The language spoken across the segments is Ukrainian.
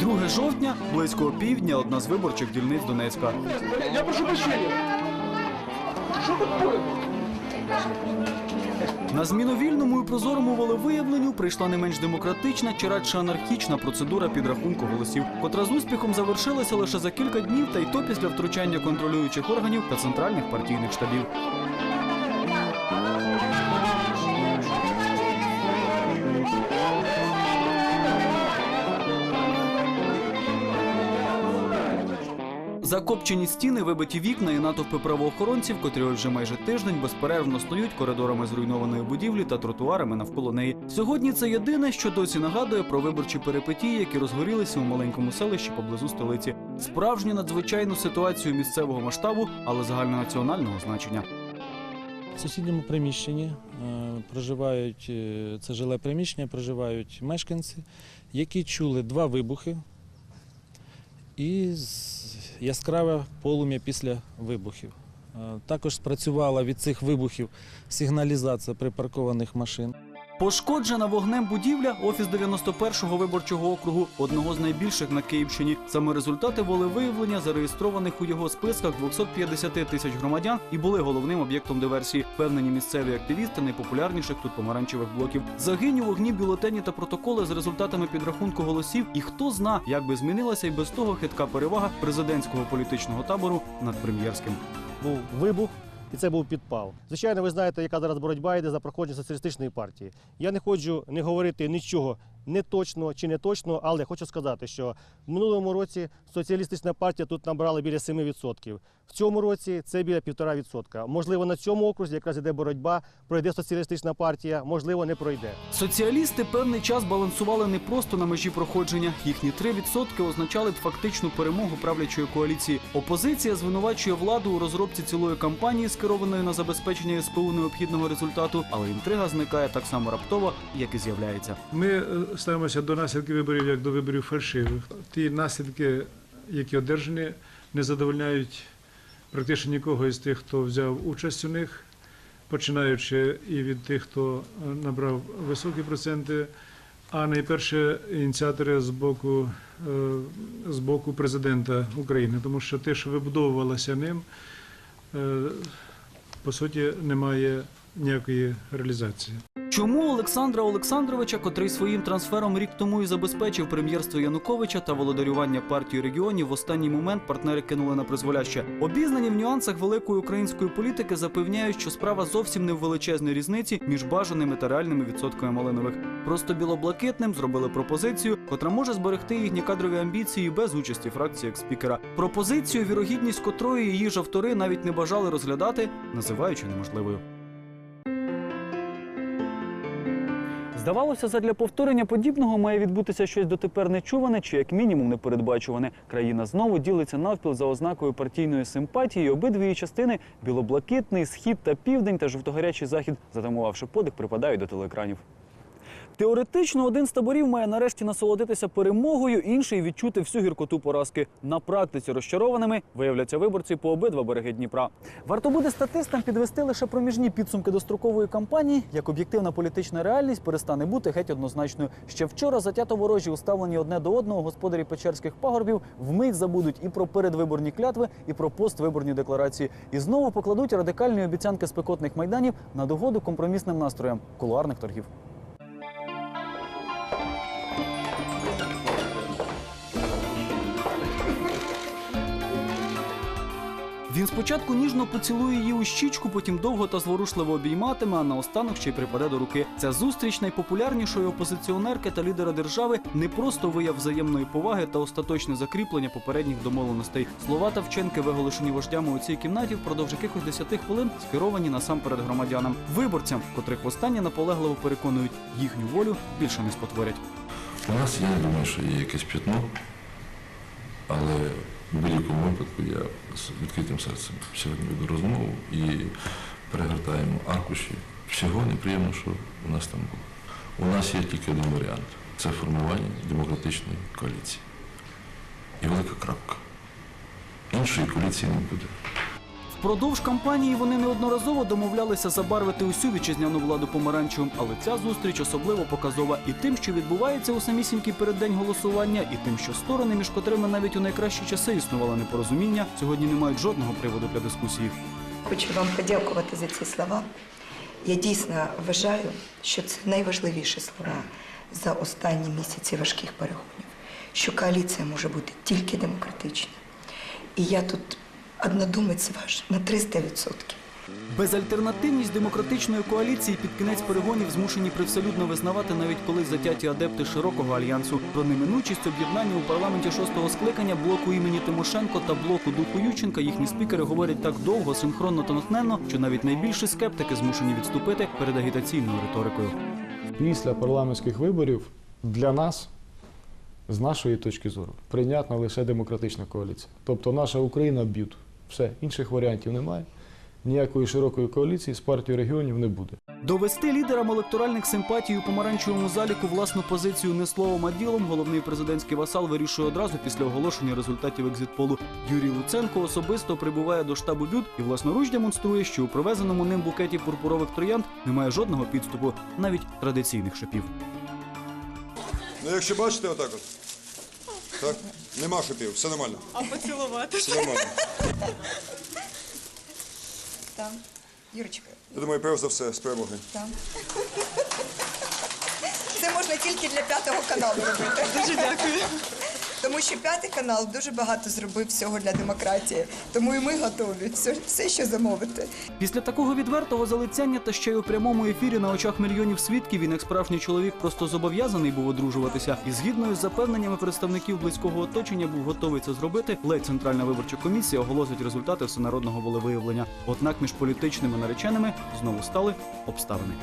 Друге жовтня, близько опівдня, одна з виборчих дільниць Донецька. Я прошу прощения. На зміну вільному і прозорому волевиявленню прийшла не менш демократична чи радше анархічна процедура підрахунку голосів, котра з успіхом завершилася лише за кілька днів, та й то після втручання контролюючих органів та центральних партійних штабів. Закопчені стіни, вибиті вікна і натовпи правоохоронців, котрі вже майже тиждень безперервно стоють коридорами зруйнованої будівлі та тротуарами навколо неї. Сьогодні це єдине, що досі нагадує про виборчі перипетії, які розгорілися у маленькому селищі поблизу столиці. Справжню надзвичайну ситуацію місцевого масштабу, але загальнонаціонального значення. В сусідньому приміщенні е, проживають е, це жиле приміщення, проживають мешканці, які чули два вибухи і яскраве полум'я після вибухів. Е, Також спрацювала від цих вибухів сигналізація припаркованих машин. Пошкоджена вогнем будівля офіс 91-го виборчого округу, одного з найбільших на Київщині. Саме результати волевиявлення, зареєстрованих у його списках 250 тисяч громадян, і були головним об'єктом диверсії. Певнені місцеві активісти найпопулярніших тут помаранчевих блоків. Загинь у вогні бюлетені та протоколи з результатами підрахунку голосів. І хто зна, як би змінилася і без того хитка перевага президентського політичного табору над прем'єрським. був вибух, і це був підпал. Звичайно, ви знаєте, яка зараз боротьба йде за проходження соціалістичної партії. Я не хочу не говорити нічого не точно чи не точно, але хочу сказати, що в минулому році соціалістична партія тут набрала біля 7%. В цьому році це біля 1,5%. Можливо, на цьому окрузі якраз іде боротьба, пройде соціалістична партія, можливо, не пройде. Соціалісти певний час балансували не просто на межі проходження. Їхні 3% означали б фактичну перемогу правлячої коаліції. Опозиція звинувачує владу у розробці цілої кампанії, скерованої на забезпечення СПУ необхідного результату, але інтрига зникає так само раптово, як і з'являється. Ми е, ставимося до наслідків виборів як до виборів фальшивих. Ті наслідки, які одержані, не задовольняють практично нікого із тих, хто взяв участь у них, починаючи і від тих, хто е, набрав високі проценти, а найперше ініціатори з боку, е, з боку президента України, тому що те, що вибудовувалося ним, е, по суті, немає ніякої реалізації. Чому Олександра Олександровича, котрий своїм трансфером рік тому і забезпечив прем'єрство Януковича та володарювання партії регіонів, в останній момент партнери кинули на призволяще. Обізнані в нюансах великої української політики запевняють, що справа зовсім не в величезній різниці між бажаними та реальними відсотками малинових. Просто білоблакитним зробили пропозицію, котра може зберегти їхні кадрові амбіції без участі фракції як спікера. Пропозицію, вірогідність котрої її ж автори навіть не бажали розглядати, називаючи неможливою. Здавалося, задля повторення подібного має відбутися щось дотепер нечуване чи як мінімум непередбачуване. Країна знову ділиться навпіл за ознакою партійної симпатії. Обидві її частини білоблакитний, схід та південь та жовтогарячий захід, затамувавши подих, припадають до телеекранів. Теоретично один з таборів має нарешті насолодитися перемогою, інший відчути всю гіркоту поразки. На практиці розчарованими виявляться виборці по обидва береги Дніпра. Варто буде статистам підвести лише проміжні підсумки дострокової кампанії, як об'єктивна політична реальність перестане бути геть однозначною. Ще вчора затято ворожі, уставлені одне до одного господарі Печерських пагорбів, вмить забудуть і про передвиборні клятви, і про поствиборні декларації. І знову покладуть радикальні обіцянки спекотних майданів на догоду компромісним настроям кулуарних торгів. Він спочатку ніжно поцілує її у щічку, потім довго та зворушливо обійматиме, а наостанок ще й припаде до руки. Ця зустріч найпопулярнішої опозиціонерки та лідера держави не просто вияв взаємної поваги та остаточне закріплення попередніх домовленостей. Слова та вчинки, виголошені вождями у цій кімнаті, впродовж якихось 10 хвилин скеровані насамперед громадянам, виборцям, котрих востаннє наполегливо переконують, їхню волю більше не спотворять. У нас я думаю, що є якесь п'ятно, але В будь-якому випадку я з відкритим серцем сьогодні веду розмову і перегортаємо аркуші всього неприємного, що у нас там було. У нас є тільки один варіант це формування демократичної коаліції. І велика крапка. Іншої коаліції не буде. Впродовж кампанії вони неодноразово домовлялися забарвити усю вітчизняну владу помаранчевим, але ця зустріч особливо показова і тим, що відбувається у самісінький переддень голосування, і тим, що сторони, між котрими навіть у найкращі часи існувало непорозуміння, сьогодні не мають жодного приводу для дискусії. Хочу вам подякувати за ці слова. Я дійсно вважаю, що це найважливіші слова за останні місяці важких перегонів, що коаліція може бути тільки демократична. І я тут однодумець ваш на 300%. Безальтернативність демократичної коаліції під кінець перегонів змушені привселюдно визнавати навіть коли затяті адепти широкого альянсу. Про неминучість об'єднання у парламенті шостого скликання блоку імені Тимошенко та блоку Духу Ющенка їхні спікери говорять так довго, синхронно та натхненно, що навіть найбільші скептики змушені відступити перед агітаційною риторикою. Після парламентських виборів для нас, з нашої точки зору, прийнятна лише демократична коаліція. Тобто наша Україна б'ють. Все, інших варіантів немає. Ніякої широкої коаліції з партією регіонів не буде. Довести лідерам електоральних симпатій у помаранчевому заліку власну позицію не словом, а ділом головний президентський васал вирішує одразу після оголошення результатів екзитполу. Юрій Луценко особисто прибуває до штабу БЮД і власноруч демонструє, що у провезеному ним букеті пурпурових троянд немає жодного підступу, навіть традиційних шипів. Ну, якщо бачите, отак от. Так? Нема шипів, все нормально. А поцілувати? Все нормально. Там, Юрочка, Я думаю, перш за все, з перемоги. там. Це можна тільки для п'ятого каналу робити. Дуже дякую. Тому що п'ятий канал дуже багато зробив всього для демократії. Тому і ми готові все, все що замовити. Після такого відвертого залицяння та ще й у прямому ефірі на очах мільйонів свідків він, як справжній чоловік, просто зобов'язаний був одружуватися. І згідно із запевненнями представників близького оточення, був готовий це зробити. Ледь центральна виборча комісія оголосить результати всенародного волевиявлення. Однак між політичними нареченими знову стали обставини.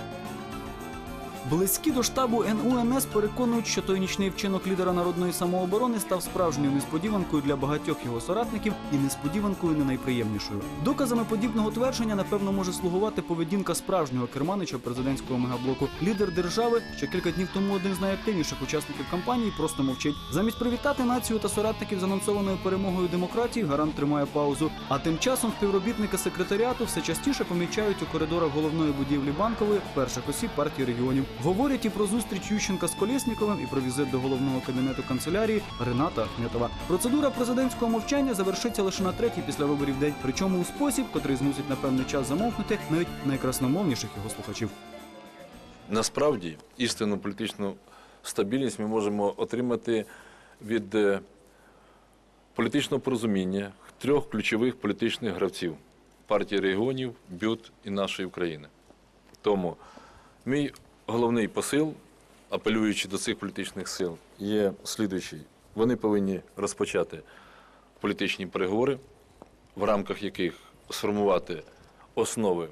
Близькі до штабу НУНС переконують, що той нічний вчинок лідера народної самооборони став справжньою несподіванкою для багатьох його соратників і несподіванкою не найприємнішою. Доказами подібного твердження, напевно, може слугувати поведінка справжнього керманича президентського мегаблоку. Лідер держави ще кілька днів тому один з найактивніших учасників кампанії просто мовчить. Замість привітати націю та соратників з анонсованою перемогою демократії, гарант тримає паузу. А тим часом співробітники секретаріату все частіше помічають у коридорах головної будівлі банкової перших осіб партії регіонів. Говорять і про зустріч Ющенка з Колєсніковим, і про візит до головного кабінету канцелярії Рената Ахметова. Процедура президентського мовчання завершиться лише на третій після виборів день, причому у спосіб, котрий змусить на певний час замовкнути навіть найкрасномовніших його слухачів. Насправді істинну політичну стабільність ми можемо отримати від е, політичного порозуміння трьох ключових політичних гравців партії регіонів, БЮТ і нашої України. Тому мій головний посил, апелюючи до цих політичних сил, є слідуючий. Вони повинні розпочати політичні переговори, в рамках яких сформувати основи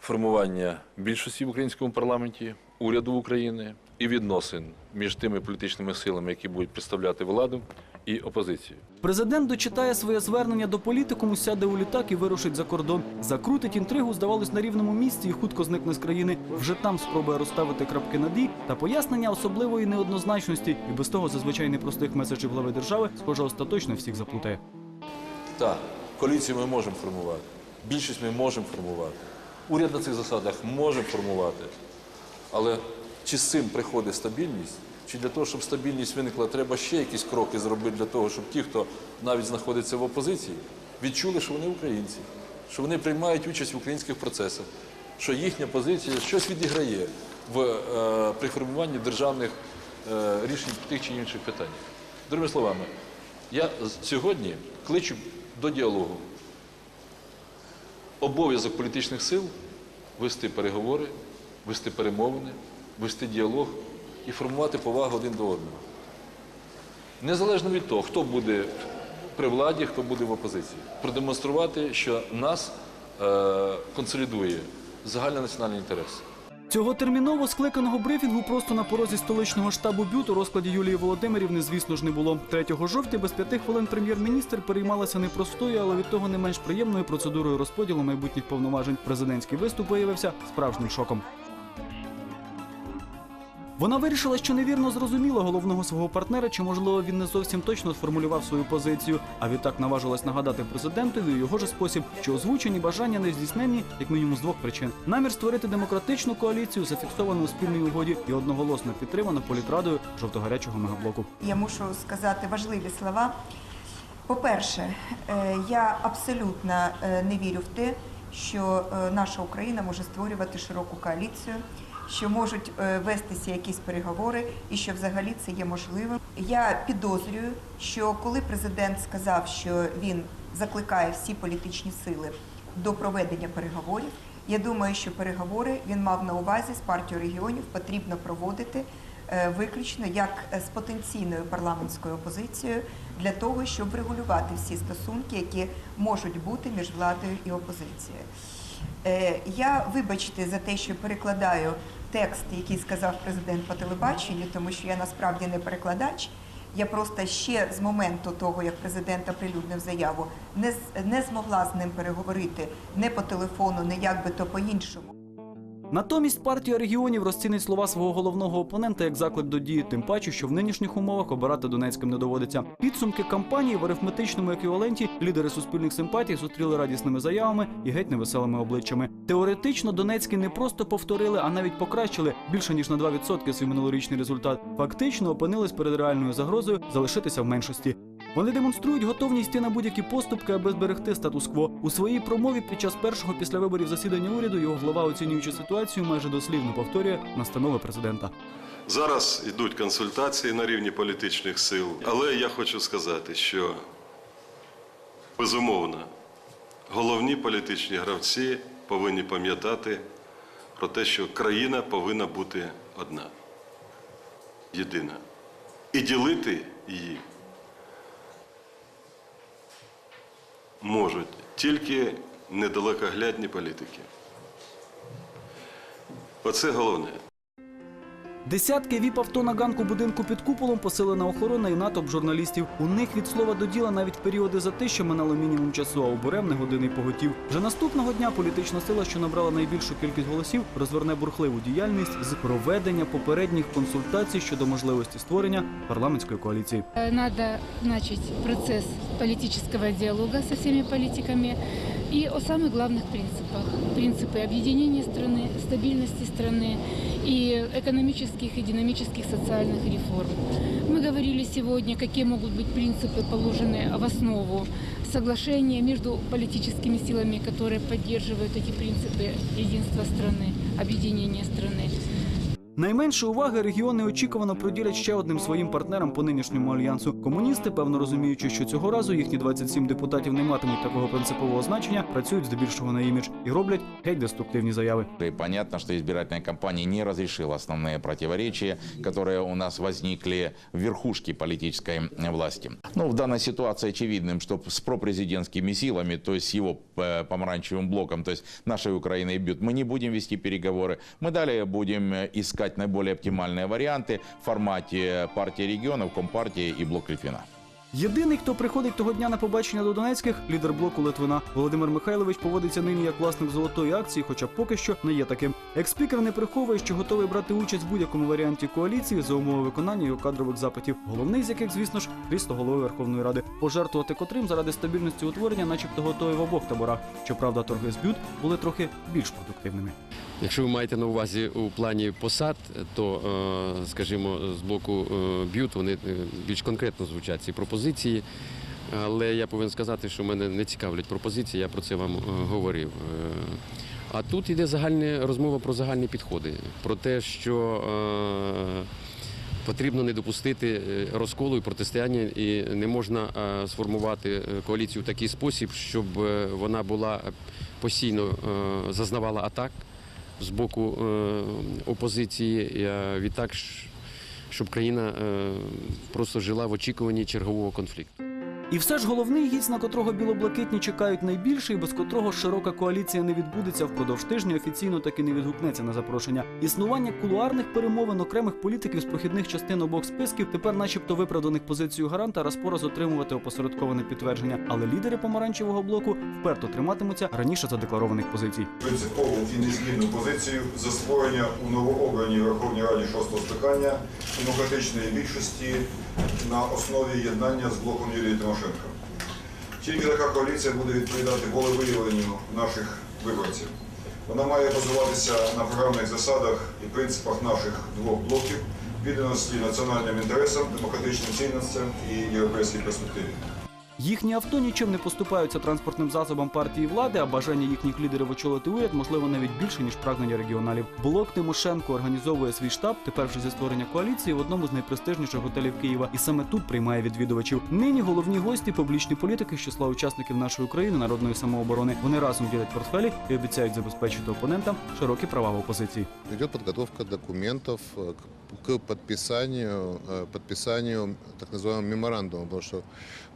формування більшості в українському парламенті, уряду України і відносин між тими політичними силами, які будуть представляти владу і опозицію. Президент дочитає своє звернення до політикуму, сяде у літак і вирушить за кордон. Закрутить інтригу, здавалось, на рівному місці і хутко зникне з країни. Вже там спробує розставити крапки над «і» та пояснення особливої неоднозначності і без того зазвичай непростих меседжів глави держави, схоже, остаточно всіх заплутає. Так, коаліцію ми можемо формувати, більшість ми можемо формувати. Уряд на цих засадах може формувати. Але чи з цим приходить стабільність? Чи для того, щоб стабільність виникла, треба ще якісь кроки зробити для того, щоб ті, хто навіть знаходиться в опозиції, відчули, що вони українці, що вони приймають участь в українських процесах, що їхня позиція щось відіграє в, е, при формуванні державних е, рішень тих чи інших питань. Другими словами, я сьогодні кличу до діалогу. Обов'язок політичних сил вести переговори, вести перемовини, вести діалог і формувати повагу один до одного. Незалежно від того, хто буде при владі, хто буде в опозиції. Продемонструвати, що нас е, консолідує загальнонаціональний інтерес. Цього терміново скликаного брифінгу просто на порозі столичного штабу БЮТ у розкладі Юлії Володимирівни, звісно ж, не було. 3 жовтня без п'яти хвилин прем'єр-міністр переймалася непростою, але від того не менш приємною процедурою розподілу майбутніх повноважень. Президентський виступ виявився справжнім шоком. Вона вирішила, що невірно зрозуміла головного свого партнера, чи можливо він не зовсім точно сформулював свою позицію. А відтак наважилась нагадати президентові у його же спосіб, що озвучені бажання не здійсненні, як мінімум з двох причин: намір створити демократичну коаліцію, зафіксовану у спільній угоді і одноголосно підтримано політрадою жовтогарячого мегаблоку. Я мушу сказати важливі слова. По-перше, е, я абсолютно е, не вірю в те, що е, наша Україна може створювати широку коаліцію, що можуть е, вестися якісь переговори і що взагалі це є можливим. Я підозрюю, що коли президент сказав, що він закликає всі політичні сили до проведення переговорів, я думаю, що переговори він мав на увазі з партією регіонів потрібно проводити е, виключно як е, з потенційною парламентською опозицією для того, щоб врегулювати всі стосунки, які можуть бути між владою і опозицією. Е, Я, вибачте, за те, що перекладаю текст, який сказав президент по телебаченню, тому що я насправді не перекладач. Я просто ще з моменту того, як президент оприлюднив заяву, не, не змогла з ним переговорити не по телефону, не як би то по-іншому. Натомість партія регіонів розцінить слова свого головного опонента як заклик до дії, тим паче, що в нинішніх умовах обирати Донецьким не доводиться. Підсумки кампанії в арифметичному еквіваленті лідери суспільних симпатій зустріли радісними заявами і геть невеселими обличчями. Теоретично Донецькі не просто повторили, а навіть покращили більше ніж на 2% свій минулорічний результат. Фактично опинились перед реальною загрозою залишитися в меншості. Вони демонструють готовність йти на будь-які поступки, аби зберегти статус-кво. У своїй промові під час першого після виборів засідання уряду його глава, оцінюючи ситуацію, майже дослівно повторює настанови президента. Зараз йдуть консультації на рівні політичних сил, але я хочу сказати, що безумовно головні політичні гравці повинні пам'ятати про те, що країна повинна бути одна, єдина. І ділити її можуть тільки недалекоглядні політики. Оце головне. Десятки віп-авто на ганку будинку під куполом, посилена охорона і натовп журналістів. У них від слова до діла навіть періоди за те, що минало мінімум часу, а у буремне години поготів. Вже наступного дня політична сила, що набрала найбільшу кількість голосів, розверне бурхливу діяльність з проведення попередніх консультацій щодо можливості створення парламентської коаліції. Надо начать процесс политического диалога со всеми политиками и о самых главных принципах. Принципы объединения страны, стабильности страны и экономических и динамических социальных реформ. Мы говорили сегодня, какие могут быть принципы, положенные в основу соглашения между политическими силами, которые поддерживают эти принципы единства страны, объединения страны. Найменше уваги регіони очікувано приділять ще одним своїм партнерам по нинішньому альянсу. Комуністи, певно розуміючи, що цього разу їхні 27 депутатів не матимуть такого принципового значення, працюють здебільшого на імідж і роблять геть деструктивні заяви. И понятно, что избирательная кампания не разрешила основные противоречия, которые у нас возникли в верхушке политической власти. Ну, в данной ситуации очевидным, что с пропрезидентскими силами, то есть с его э, помаранчевым блоком, то есть нашей Украиной бьют, мы не будем вести переговоры. Мы далее будем э, искать э, наиболее оптимальные варианты в формате партии регионов, Компартии и Блок Литвина. Єдиний, хто приходить того дня на побачення до Донецьких, лідер блоку Литвина. Володимир Михайлович поводиться нині як власник золотої акції, хоча поки що не є таким. Експікер не приховує, що готовий брати участь в будь-якому варіанті коаліції за умови виконання його кадрових запитів. Головний з яких, звісно ж, крісло голови Верховної Ради, пожертвувати котрим заради стабільності утворення, начебто готові в обох таборах. Щоправда, торги з бют були трохи більш продуктивними. Якщо ви маєте на увазі у плані посад, то, е, скажімо, з боку е, б'ют вони е, більш конкретно звучать ці пропозиції. Але я повинен сказати, що мене не цікавлять пропозиції, я про це вам е, говорив. Е, А тут йде загальна розмова про загальні підходи, про те, що е, потрібно не допустити розколу і протистояння, і не можна сформувати коаліцію в такий спосіб, щоб вона була постійно зазнавала атак з боку опозиції, відтак, щоб країна е, просто жила в очікуванні чергового конфлікту. І все ж головний гість, на котрого білоблакитні чекають найбільше, і без котрого широка коаліція не відбудеться впродовж тижня, офіційно таки не відгукнеться на запрошення. Існування кулуарних перемовин окремих політиків з прохідних частин обох списків тепер, начебто, виправданих позицію гаранта, раз по раз отримувати опосередковане підтвердження. Але лідери помаранчевого блоку вперто триматимуться раніше задекларованих позицій. Принципову і незмінну позицію за створення у новообраній Верховній Раді шостого скликання демократичної більшості на основі єднання з блоком Юлії Тимошенко. Тільки така коаліція буде відповідати волевиявленню наших виборців. Вона має базуватися на програмних засадах і принципах наших двох блоків відданості національним інтересам, демократичним цінностям і європейській перспективі. Їхні авто нічим не поступаються транспортним засобам партії влади, а бажання їхніх лідерів очолити уряд можливо навіть більше ніж прагнення регіоналів. Блок Тимошенко організовує свій штаб тепер вже зі створення коаліції в одному з найпрестижніших готелів Києва, і саме тут приймає відвідувачів. Нині головні гості публічні політики з числа учасників нашої України народної самооборони. Вони разом ділять портфелі і обіцяють забезпечити опонентам широкі права в опозиції. Идет подготовка документов э, к к подписанию, э, подписанию так называемого меморандума, потому что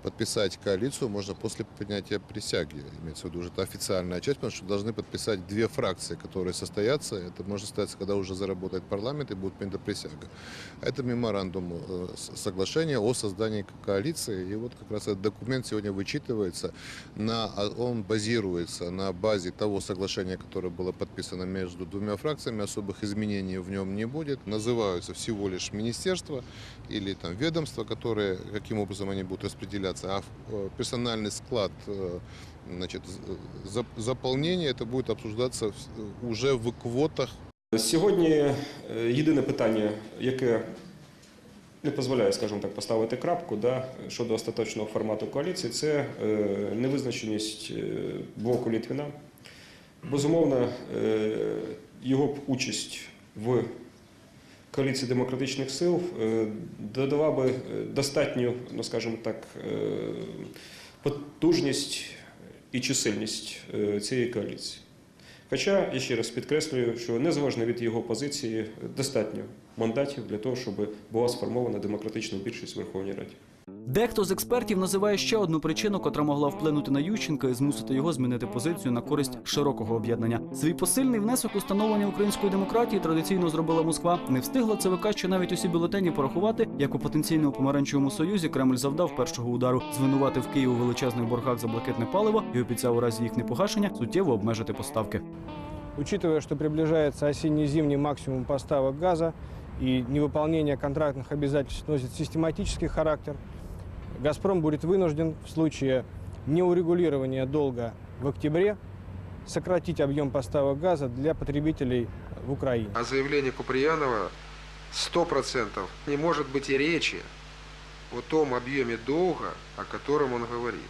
подписать коалицию можно после принятия присяги, имеется в виду уже это официальная часть, потому что должны подписать две фракции, которые состоятся. Это может состояться, когда уже заработает парламент и будет принята присяга. Это меморандум э, соглашения о создании коалиции. И вот как раз этот документ сегодня вычитывается. На, а он базируется на базе того соглашения, которое было подписано между двумя фракциями. Особых изменений в нем не будет. Называются всего лишь министерства или там ведомства, которые, каким образом они будут распределяться. А в- э, персональный склад э, значит, з- за- заполнения это будет обсуждаться в- уже в квотах Сьогодні е, єдине питання, яке не дозволяє, скажімо так, поставити крапку да, щодо остаточного формату коаліції, це е, невизначеність е, блоку Літвіна. Безумовно, е, його б участь в коаліції демократичних сил е, додала би е, достатню, ну скажімо так, е, потужність і чисельність цієї коаліції. Хоча, я ще раз підкреслюю, що незалежно від його позиції, достатньо мандатів для того, щоб була сформована демократична більшість в Верховній Раді. Дехто з експертів називає ще одну причину, котра могла вплинути на Ющенка і змусити його змінити позицію на користь широкого об'єднання. Свій посильний внесок у становлення української демократії традиційно зробила Москва. Не встигла ЦВК ще навіть усі бюлетені порахувати, як у потенційному помаранчевому союзі Кремль завдав першого удару, звинуватив Київ у величезних боргах за блакитне паливо і обіцяв у разі їх непогашення суттєво обмежити поставки. Учитывая, что приближается осенне-зимний максимум поставок газа и невыполнение контрактных обязательств носит систематический характер, «Газпром» будет вынужден в случае неурегулирования долга в октябре сократить объем поставок газа для потребителей в Украине. О заявлении Куприянова 100% не может быть и речи о том объеме долга, о котором он говорит.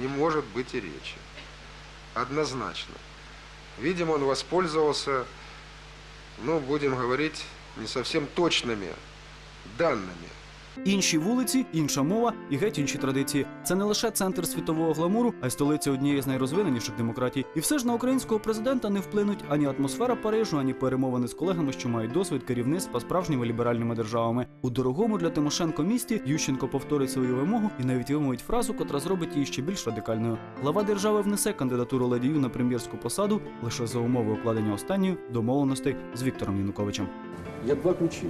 Не может быть и речи. Однозначно. Видимо, он воспользовался, ну, будем говорить, не совсем точными данными. Інші вулиці, інша мова і геть інші традиції. Це не лише центр світового гламуру, а й столиця однієї з найрозвиненіших демократій. І все ж на українського президента не вплинуть ані атмосфера Парижу, ані перемовини з колегами, що мають досвід керівництва справжніми ліберальними державами. У дорогому для Тимошенко місті Ющенко повторить свою вимогу і навіть вимовить фразу, котра зробить її ще більш радикальною. Глава держави внесе кандидатуру Ладію на прем'єрську посаду лише за умови укладення останньої домовленостей з Віктором Януковичем. Є два ключі.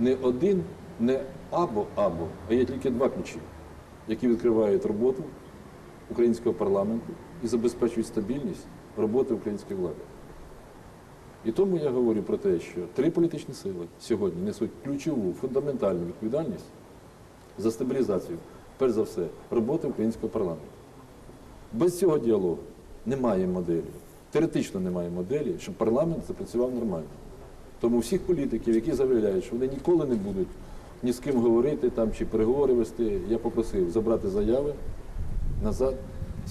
Не один, не або-або, а є тільки два ключі, які відкривають роботу українського парламенту і забезпечують стабільність роботи української влади. І тому я говорю про те, що три політичні сили сьогодні несуть ключову фундаментальну відповідальність за стабілізацію, перш за все, роботи українського парламенту. Без цього діалогу немає моделі, теоретично немає моделі, щоб парламент запрацював нормально. Тому всіх політиків, які заявляють, що вони ніколи не будуть ні з ким говорити там чи переговори вести, я попросив забрати заяви назад,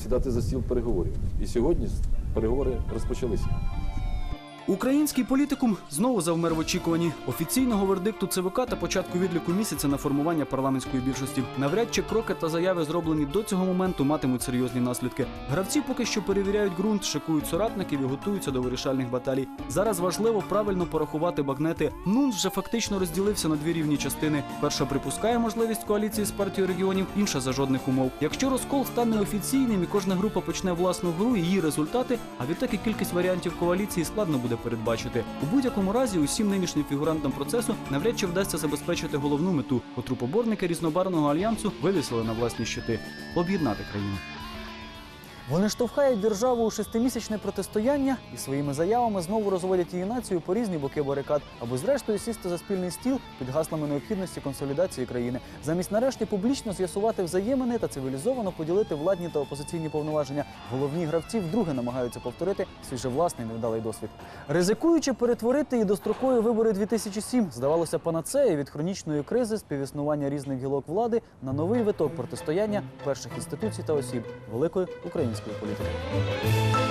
сідати за стіл переговорів. І сьогодні переговори розпочалися. Український політикум знову завмер в очікуванні офіційного вердикту ЦВК та початку відліку місяця на формування парламентської більшості. Навряд чи кроки та заяви, зроблені до цього моменту, матимуть серйозні наслідки. Гравці поки що перевіряють ґрунт, шикують соратників і готуються до вирішальних баталій. Зараз важливо правильно порахувати багнети. Нунс вже фактично розділився на дві рівні частини. Перша припускає можливість коаліції з партією регіонів, інша за жодних умов. Якщо розкол стане офіційним і кожна група почне власну гру, її результати, а відтак і кількість варіантів коаліції складно буде передбачити. У будь-якому разі усім нинішнім фігурантам процесу навряд чи вдасться забезпечити головну мету, котру поборники різнобарвного альянсу вивісили на власні щити об'єднати країну. Вони штовхають державу у шестимісячне протистояння і своїми заявами знову розводять її націю по різні боки барикад, аби зрештою сісти за спільний стіл під гаслами необхідності консолідації країни, замість нарешті публічно з'ясувати взаємини та цивілізовано поділити владні та опозиційні повноваження. Головні гравці вдруге намагаються повторити свій же власний невдалий досвід, ризикуючи перетворити і дострокові вибори 2007, здавалося панацею від хронічної кризи співіснування різних гілок влади на новий виток протистояння перших інституцій та осіб великої української політики.